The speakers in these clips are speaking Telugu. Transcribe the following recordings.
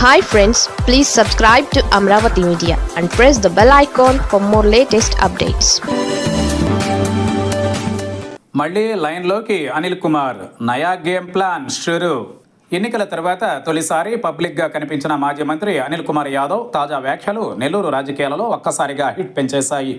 Hi friends please subscribe to Amaravati media and press the bell icon for more latest updates మళ్ళీ లైన్లోకి అనిల్ కుమార్ నయా గేమ్ ప్లాన్ షురు. ఎన్నికల తర్వాత తొలిసారి పబ్లిక్గా కనిపించిన మాజీ మంత్రి అనిల్ కుమార్ యాదవ్ తాజా వ్యాఖ్యలు నెల్లూరు రాజకీయాలలో ఒక్కసారిగా హిట్ పెంచేశాయి.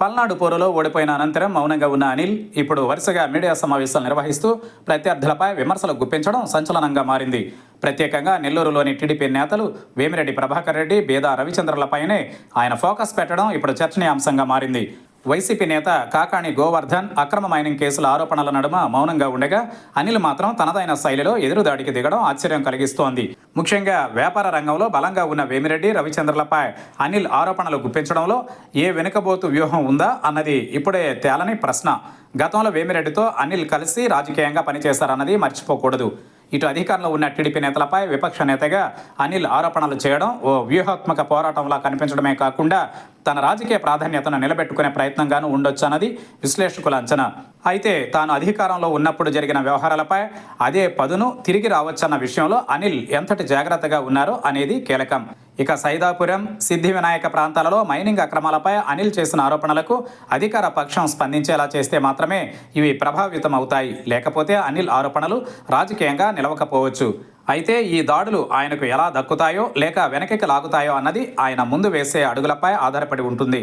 పల్నాడు పోరులో ఓడిపోయిన అనంతరం మౌనంగా ఉన్న అనిల్ ఇప్పుడు వరుసగా మీడియా సమావేశాలు నిర్వహిస్తూ ప్రత్యర్థులపై విమర్శలు గుప్పించడం సంచలనంగా మారింది. ప్రత్యేకంగా నెల్లూరులోని టీడీపీ నేతలు వేమిరెడ్డి ప్రభాకర్ రెడ్డి బేదా రవిచంద్రలపైనే ఆయన ఫోకస్ పెట్టడం ఇప్పుడు చర్చనీయాంశంగా మారింది. వైసీపీ నేత కాకాణి గోవర్ధన్ అక్రమ మైనింగ్ కేసుల ఆరోపణల నడుమ మౌనంగా ఉండగా అనిల్ మాత్రం తనదైన శైలిలో ఎదురుదాడికి దిగడం ఆశ్చర్యం కలిగిస్తోంది. ముఖ్యంగా వ్యాపార రంగంలో బలంగా ఉన్న వేమిరెడ్డి రవిచంద్రలపై అనిల్ ఆరోపణలు గుప్పించడంలో ఏ వెనుకబోతు వ్యూహం ఉందా అన్నది ఇప్పుడే తేలని ప్రశ్న. గతంలో వేమిరెడ్డితో అనిల్ కలిసి రాజకీయంగా పనిచేశారన్నది మర్చిపోకూడదు. ఇటు అధికారంలో ఉన్న టీడీపీ నేతలపై విపక్ష నేతగా అనిల్ ఆరోపణలు చేయడం ఓ వ్యూహాత్మక పోరాటంలా కనిపించడమే కాకుండా తన రాజకీయ ప్రాధాన్యతను నిలబెట్టుకునే ప్రయత్నంగానూ ఉండొచ్చన్నది విశ్లేషకుల అంచనా. అయితే తాను అధికారంలో ఉన్నప్పుడు జరిగిన వ్యవహారాలపై అదే పదును తిరిగి రావచ్చన్న విషయంలో అనిల్ ఎంతటి జాగ్రత్తగా ఉన్నారో అనేది కీలకం. ఇక సైదాపురం సిద్ధి వినాయక ప్రాంతాలలో మైనింగ్ అక్రమాలపై అనిల్ చేసిన ఆరోపణలకు అధికార పక్షం స్పందించేలా చేస్తే మాత్రమే ఇవి ప్రభావితం అవుతాయి లేకపోతే అనిల్ ఆరోపణలు రాజకీయంగా నిలవకపోవచ్చు. అయితే ఈ దాడులు ఆయనకు ఎలా దక్కుతాయో లేక వెనక్కి లాగుతాయో అన్నది ఆయన ముందు వేసే అడుగులపై ఆధారపడి ఉంటుంది.